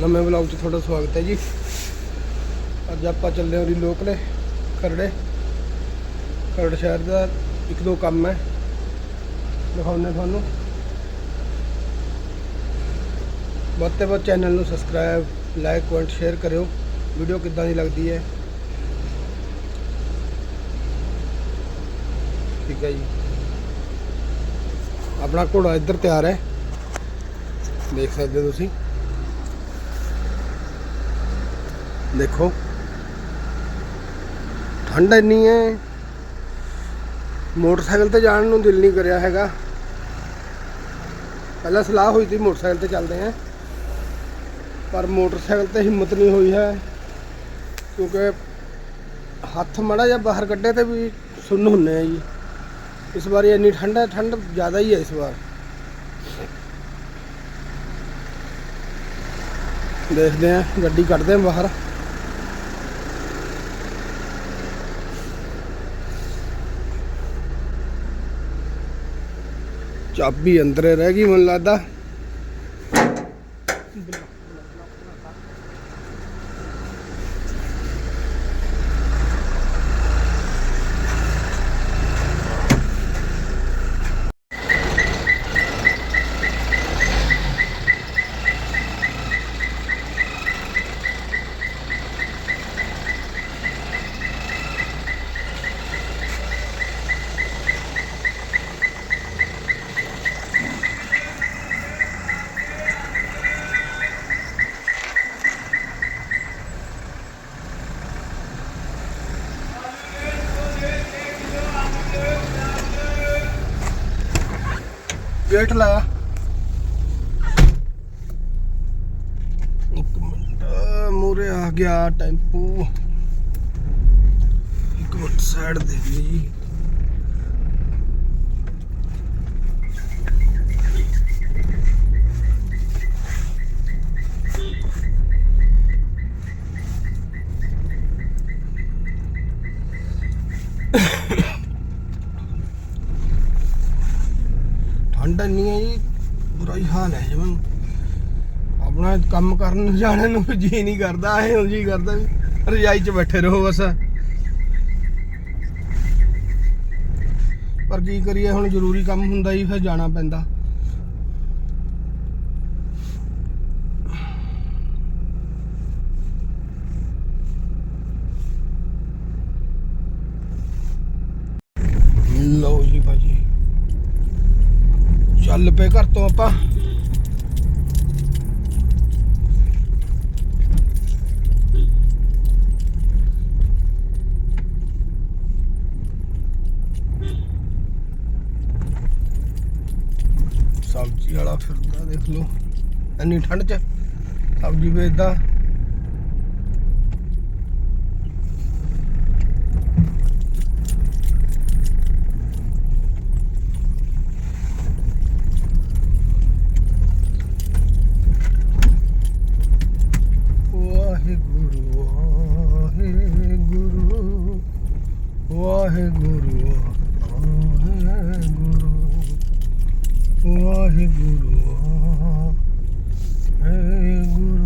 ਨਵੇਂ ਵਲੌਗ 'ਚ ਤੁਹਾਡਾ ਸਵਾਗਤ ਹੈ ਜੀ। ਅੱਜ ਆਪਾਂ ਚੱਲੇ ਹਾਂ ਜੀ ਲੋਕਲੇ, ਖਰੜੇ। ਖਰੜ ਸ਼ਹਿਰ ਦਾ ਇੱਕ ਦੋ ਕੰਮ ਹੈ। ਦਿਖਾਉਂਦੇ ਤੁਹਾਨੂੰ। ਵੱਧ ਤੋਂ ਵੱਧ ਚੈਨਲ ਨੂੰ ਸਬਸਕ੍ਰਾਈਬ ਲਾਈਕ ਕਮੈਂਟ ਸ਼ੇਅਰ ਕਰਿਓ। ਵੀਡੀਓ ਕਿੱਦਾਂ ਦੀ ਲੱਗਦੀ ਹੈ? ਠੀਕ ਹੈ ਜੀ। ਆਪਣਾ ਘੋੜਾ ਇੱਧਰ ਤਿਆਰ ਹੈ। ਦੇਖ ਸਕਦੇ ਹੋ ਤੁਸੀਂ। ਦੇਖੋ। ਠੰਡ ਇੰਨੀ ਹੈ ਮੋਟਰਸਾਈਕਲ ਤੇ ਜਾਣ ਨੂੰ ਦਿਲ ਨਹੀਂ ਕਰਿਆ ਹੈਗਾ। ਪਹਿਲਾਂ ਸਲਾਹ ਹੋਈ ਸੀ ਮੋਟਰਸਾਈਕਲ ਤੇ ਚੱਲਦੇ ਆਂ। ਪਰ ਮੋਟਰਸਾਈਕਲ ਤੇ ਹਿੰਮਤ ਨਹੀਂ ਹੋਈ ਹੈ। ਕਿਉਂਕਿ ਹੱਥ ਮੜਾ ਜਾਂ ਬਾਹਰ ਕੱਢੇ ਤੇ ਵੀ ਸੁੰਨ ਹੁੰਨੇ ਆ ਜੀ। ਇਸ ਵਾਰੀ ਇੰਨੀ ਠੰਡ ਹੈ ਠੰਡ ਜ਼ਿਆਦਾ ਹੀ ਹੈ ਇਸ ਵਾਰ। ਦੇਖਦੇ ਆਂ, ਗੱਡੀ ਕੱਢਦੇ ਆਂ ਬਾਹਰ। ਚਾਬੀ ਅੰਦਰੇ ਰਹਿ ਗਈ ਮੈਨੂੰ ਲੱਗਦਾ। ਗੇਟ ਲਾਇਆ। ਇੱਕ ਮਿੰਟ। ਮੂਰੇ ਆ ਗਿਆ ਟੈਂਪੂ। ਇੱਕ ਮਿੰਟ ਸਾਈਡ ਦੇ ਦਿਓ ਜੀ ਠੰਡ ਇੰਨੀ ਹੈ ਜੀ ਬੁਰਾ ਹੀ ਹਾਲ ਹੈ ਜਿਵੇਂ ਆਪਣਾ ਕੰਮ ਕਰਨ ਜਾਣ ਨੂੰ ਜੀ ਨਹੀਂ ਕਰਦਾ ਐ ਜੀ ਕਰਦਾ ਵੀ ਰਜਾਈ 'ਚ ਬੈਠੇ ਰਹੋ ਬਸ। ਪਰ ਕੀ ਕਰੀਏ, ਹੁਣ ਜ਼ਰੂਰੀ ਕੰਮ ਹੁੰਦਾ ਹੀ, ਫਿਰ ਜਾਣਾ ਪੈਂਦਾ। ਲਓ ਜੀ ਭਾਜੀ, ਚੱਲ ਪਏ ਘਰ ਤੋਂ ਆਪਾਂ ਸਬਜ਼ੀ ਵਾਲਾ ਫਿਰਦਾ ਦੇਖ ਲਓ। ਇੰਨੀ ਠੰਡ 'ਚ ਸਬਜ਼ੀ ਵੇਚਦਾ ਵਾਹਿਗੁਰੂ ਵਾਹਿਗੁਰੂ ਵਾਹਿਗੁਰੂ ਵਾਹਿਗੁਰੂ ਵਾਹਿਗੁਰੂ ਵਾਹਿਗੁਰੂ ਵਾਹਿਗੁਰੂ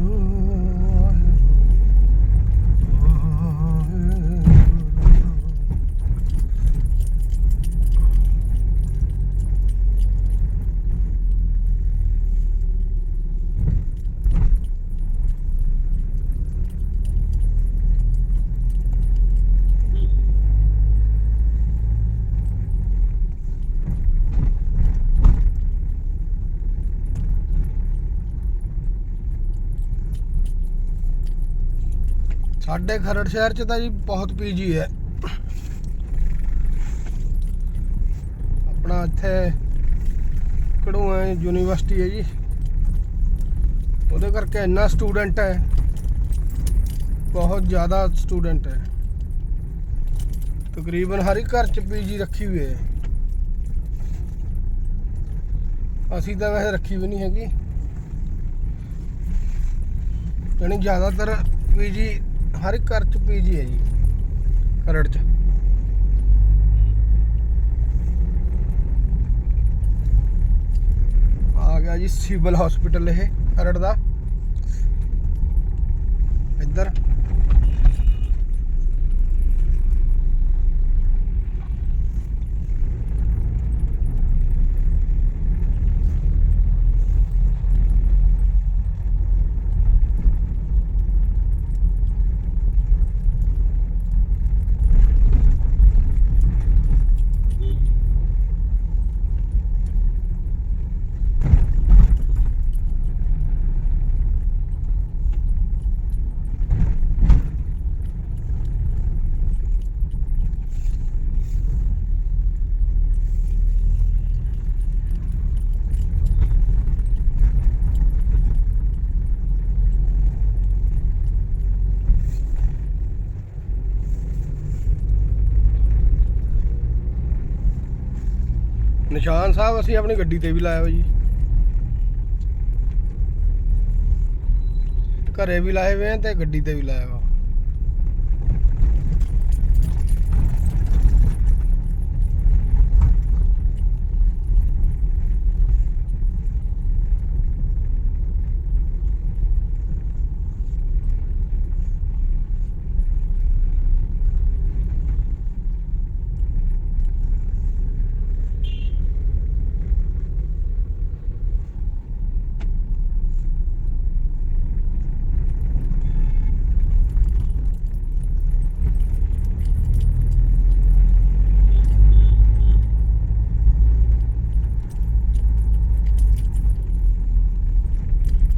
ਸਾਡੇ ਖਰੜ ਸ਼ਹਿਰ ਚ ਤਾਂ ਜੀ ਬਹੁਤ ਪੀਜੀ ਹੈ। ਆਪਣਾ ਇੱਥੇ ਕੜੂਆ ਯੂਨੀਵਰਸਿਟੀ ਹੈ ਜੀ। ਉਹਦੇ ਕਰਕੇ ਇੰਨਾ ਸਟੂਡੈਂਟ ਹੈ। ਬਹੁਤ ਜ਼ਿਆਦਾ ਸਟੂਡੈਂਟ ਹੈ। ਤਕਰੀਬਨ ਹਰ ਇੱਕ ਘਰ ਚ ਪੀਜੀ ਰੱਖੀ ਹੋਈ ਹੈ। ਅਸੀਂ ਤਾਂ ਵੈਸੇ ਰੱਖੀ ਵੀ ਨਹੀਂ ਹੈਗੀ। ਯਾਨੀ ਜ਼ਿਆਦਾਤਰ ਪੀਜੀ ਹਰ ਇੱਕ ਘਰ ਚ ਪੀਜੀ ਹੈ ਜੀ ਖਰੜ ਚ। ਆ ਗਿਆ ਜੀ ਸਿਵਲ ਹਸਪੀਟਲ ਇਹ ਖਰੜ ਦਾ। ਇੱਧਰ। ਨਿਸ਼ਾਨ ਸਾਹਿਬ, ਅਸੀਂ ਆਪਣੀ ਗੱਡੀ ਤੇ ਵੀ ਲਾਇਆ ਵਾ ਜੀ। ਘਰੇ ਵੀ ਲਾਏ ਹੋਏ ਆ ਤੇ ਗੱਡੀ ਤੇ ਵੀ ਲਾਇਆ ਵਾ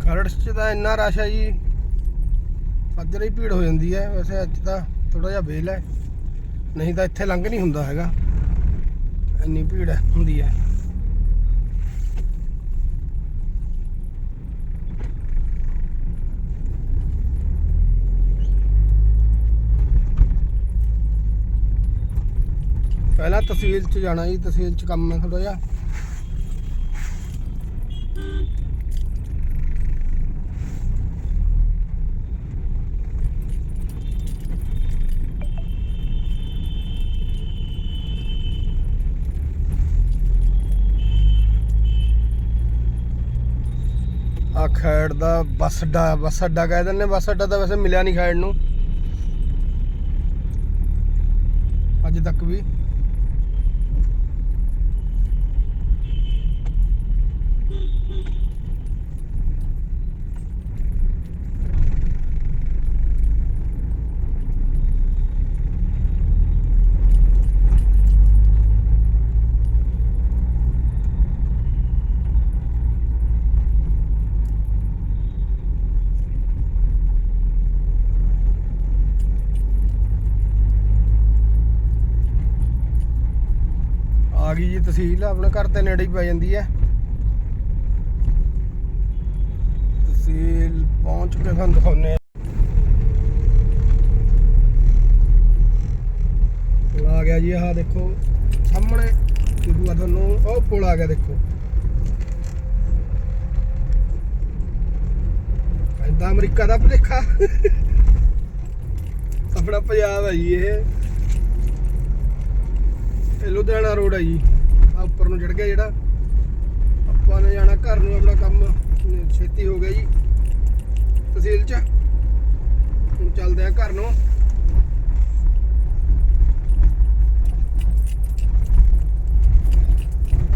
ਖਰੜ 'ਚ ਤਾਂ ਇੰਨਾ ਰਸ਼ ਹੈ ਜੀ। ਅੱਜ ਹੀ ਭੀੜ ਹੋ ਜਾਂਦੀ ਹੈ। ਵੈਸੇ ਅੱਜ ਤਾਂ ਥੋੜਾ ਜਿਹਾ ਵੇਲ ਹੈ। ਨਹੀਂ ਤਾਂ ਇੱਥੇ ਲੰਘ ਨਹੀਂ ਹੁੰਦਾ ਹੈਗਾ। ਇੰਨੀ ਭੀੜ ਹੁੰਦੀ ਹੈ। ਪਹਿਲਾਂ ਤਹਿਸੀਲ 'ਚ ਜਾਣਾ ਜੀ। ਤਹਿਸੀਲ 'ਚ ਕੰਮ ਹੈ ਥੋੜਾ ਜਿਹਾ। ਆ ਖੈੜ ਦਾ ਬੱਸ ਅੱਡਾ ਬੱਸ ਅੱਡਾ ਕਹਿ ਦਿੰਦੇ, ਬੱਸ ਅੱਡਾ ਤਾਂ ਵੈਸੇ ਮਿਲਿਆ ਨਹੀਂ ਖੈੜ ਨੂੰ। ਅੱਜ ਤੱਕ ਵੀ। ਆ ਜੀ ਤਹਿਸੀਲ, ਆਪਣੇ ਘਰ ਦੇ ਨੇੜੇ ਹੀ ਪੈ ਜਾਂਦੀ ਹੈ। ਤਹਿਸੀਲ ਪਹੁੰਚ ਕੇ ਤੁਹਾਨੂੰ ਦਿਖਾਉਂਦੇ ਆ ਗਿਆ ਜੀ, ਆਹ ਦੇਖੋ, ਸਾਹਮਣੇ ਦੂਆ ਤੁਹਾਨੂੰ, ਉਹ ਪੁਲ ਆ ਗਿਆ ਦੇਖੋ। ਕਹਿੰਦਾ ਅਮਰੀਕਾ ਦਾ ਭਲੇਖਾ। ਆਪਣਾ ਪੰਜਾਬ ਹੈ ਜੀ ਇਹ। ਇਹ ਲੁਧਿਆਣਾ ਰੋਡ ਹੈ ਜੀ। ਆ ਉੱਪਰ ਨੂੰ ਚੜ ਗਿਆ ਜਿਹੜਾ। ਆਪਾਂ ਨੇ ਜਾਣਾ ਘਰ ਨੂੰ ਆਪਣਾ ਕੰਮ। ਛੇਤੀ ਹੋ ਗਿਆ ਜੀ। ਤਹਿਸੀਲ ਚ। ਹੁਣ ਚੱਲਦੇ ਆ ਘਰ ਨੂੰ।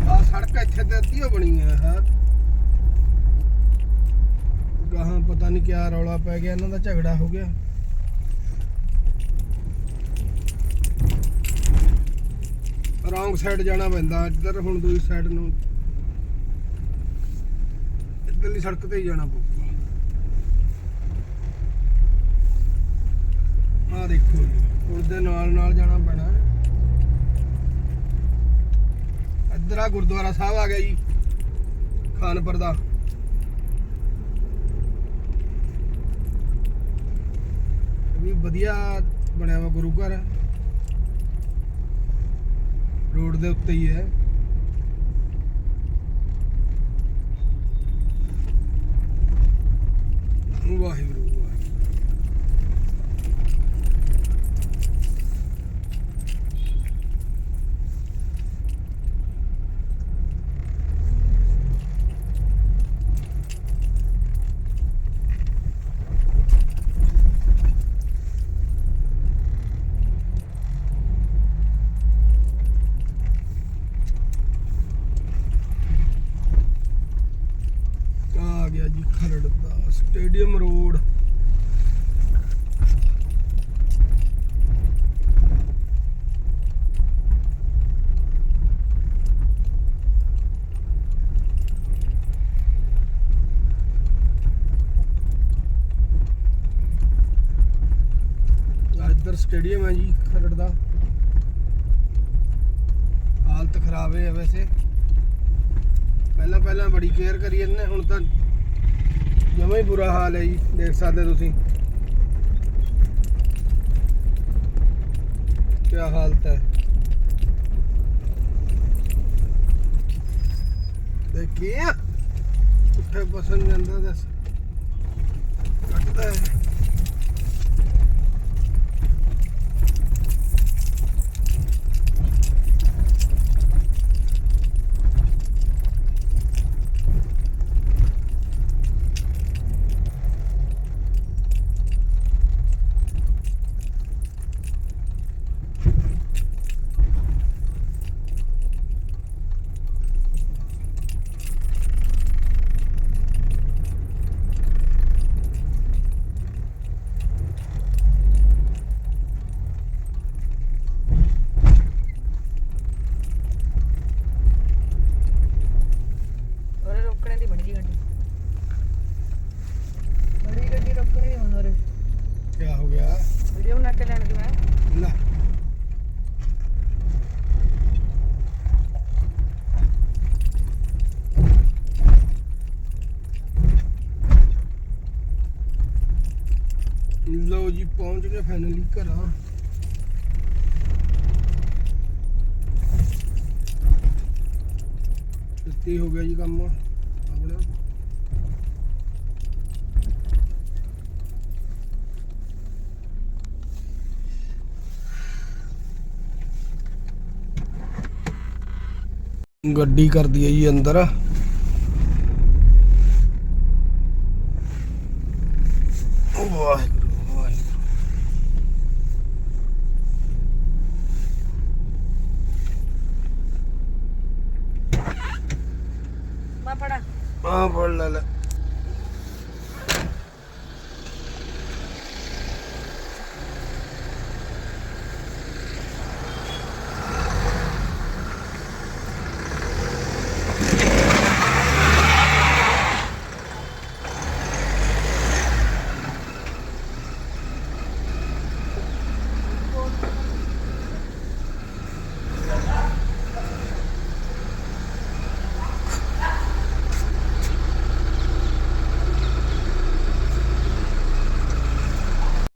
ਆ ਸੜਕ ਇੱਥੇ ਤੇ ਅੱਧੀ ਓ ਬਣੀ ਆ, ਹਾਂ। ਗਾਹਾਂ ਪਤਾ ਨਹੀਂ ਕਿਆ ਰੌਲਾ ਪੈ ਗਿਆ, ਇਹਨਾਂ ਦਾ ਝਗੜਾ ਹੋ ਗਿਆ। ਰੌਂਗ ਸਾਈਡ ਜਾਣਾ ਪੈਂਦਾ ਇੱਧਰ ਹੁਣ ਦੂਜੀ ਸਾਈਡ ਨੂੰ ਇੱਧਰਲੀ ਸੜਕ ਤੇ ਹੀ ਜਾਣਾ ਪਊਗਾ। ਆਹ ਦੇਖੋ ਪੁਲ ਦੇ ਨਾਲ ਨਾਲ ਜਾਣਾ ਪੈਣਾ। ਇੱਧਰ ਆ ਗੁਰਦੁਆਰਾ ਸਾਹਿਬ ਆ ਗਿਆ ਜੀ, ਖਾਨਪੁਰ ਦਾ। ਵੀ ਵਧੀਆ ਬਣਿਆ ਵਾ ਗੁਰੂ ਘਰ। ਰੋਡ ਦੇ ਉੱਤੇ ਹੀ ਹੈ। ਵਾਹਿਗੁਰੂ ਵਾਹਿਗੁਰੂ ਖਰੜ ਦਾ ਸਟੇਡੀਅਮ ਰੋਡ ਆਹ ਇੱਧਰ ਸਟੇਡੀਅਮ ਹੈ ਜੀ, ਖਰੜ ਦਾ। ਹਾਲਤ ਖਰਾਬ ਹੈ ਵੈਸੇ। ਪਹਿਲਾਂ ਪਹਿਲਾਂ ਬੜੀ ਕੇਅਰ ਕਰੀ ਇਹਨੇ ਹੁਣ ਤਾਂ ਜਮਾ ਹੀ ਬੁਰਾ ਹਾਲ ਹੈ ਜੀ, ਦੇਖ ਸਕਦੇ ਤੁਸੀਂ। ਕੀ ਹਾਲਤ ਹੈ। ਦੇਖੀਏ ਉੱਠੇ ਬਸਨ ਜਾਂਦਾ ਦੱਸ। ਕੱਟਦਾ ਹੈ ਉਹਰੇ ਰੋਕਣੇ ਦੀ ਬੜੀ ਜੀ ਗੱਡੀ ਬੜੀ ਗੱਡੀ ਰੋਕਣੀ ਨਹੀਂ ਹੁਣ ਉਹਰੇ ਕੀ ਹੋ ਗਿਆ ਵੀਡੀਓ ਬਣਾ ਕੇ ਲੈਣ ਦੀ ਮੈਂ ਲੈ ਲਓ ਜੀ ਪਹੁੰਚ ਗਏ ਫਾਈਨਲੀ ਘਰਾਂ। ਇੱਥੇ ਹੋ ਗਿਆ ਜੀ ਕੰਮ। ਆਪਣਾ। ਗੱਡੀ ਕਰਦੀ ਹੈ ਜੀ ਅੰਦਰ। ਵਾਹਿਗੁਰੂ।